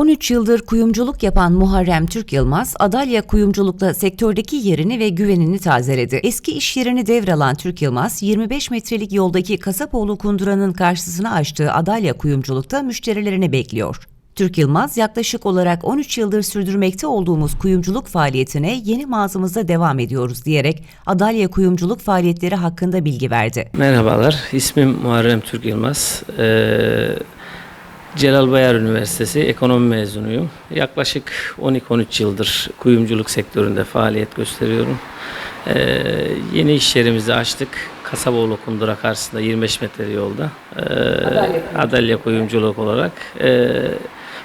13 yıldır kuyumculuk yapan Muharrem Türk Yılmaz, Adalya Kuyumculuk'ta sektördeki yerini ve güvenini tazeledi. Eski iş yerini devralan Türk Yılmaz, 25 metrelik yoldaki Kasapoğlu Kundura'nın karşısına açtığı Adalya Kuyumculuk'ta müşterilerini bekliyor. Türk Yılmaz, yaklaşık olarak 13 yıldır sürdürmekte olduğumuz kuyumculuk faaliyetine yeni mağazamızda devam ediyoruz diyerek Adalya Kuyumculuk faaliyetleri hakkında bilgi verdi. Merhabalar, ismim Muharrem Türk Yılmaz. Ee, Celal Bayar Üniversitesi ekonomi mezunuyum. Yaklaşık 12-13 yıldır kuyumculuk sektöründe faaliyet gösteriyorum. Ee, yeni iş yerimizi açtık. Kasaboğlu Kundura karşısında 25 metre yolda. Ee, Adalya Kuyumculuk olarak e,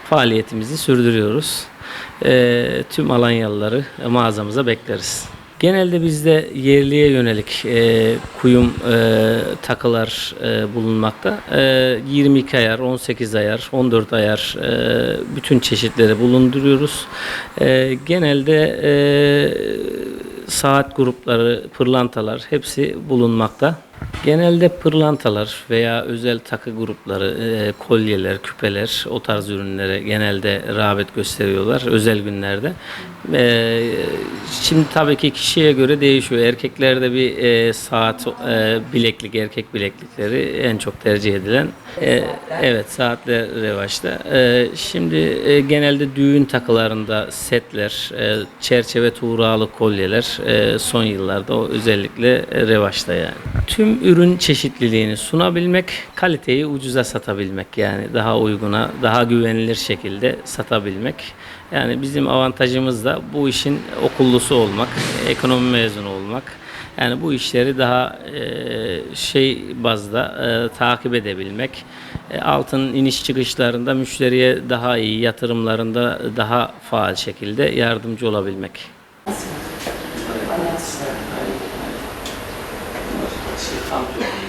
faaliyetimizi sürdürüyoruz. Ee, tüm Alanyalıları mağazamıza bekleriz. Genelde bizde yerliye yönelik e, kuyum e, takılar e, bulunmakta. E, 22 ayar, 18 ayar, 14 ayar e, bütün çeşitleri bulunduruyoruz. E, genelde e, saat grupları, pırlantalar hepsi bulunmakta. Genelde pırlantalar veya özel takı grupları, e, kolyeler, küpeler o tarz ürünlere genelde rağbet gösteriyorlar özel günlerde. E, şimdi tabii ki kişiye göre değişiyor. Erkeklerde bir e, saat, e, bileklik, erkek bileklikleri en çok tercih edilen. E, evet saatler revaçta. E, şimdi e, genelde düğün takılarında setler, e, çerçeve tuğralı kolyeler e, son yıllarda o özellikle revaçta yani. Tüm ürün çeşitliliğini sunabilmek, kaliteyi ucuza satabilmek yani daha uyguna, daha güvenilir şekilde satabilmek. Yani bizim avantajımız da bu işin okullusu olmak, ekonomi mezunu olmak. Yani bu işleri daha e, şey bazda e, takip edebilmek, e, altın iniş çıkışlarında müşteriye daha iyi, yatırımlarında daha faal şekilde yardımcı olabilmek. 啊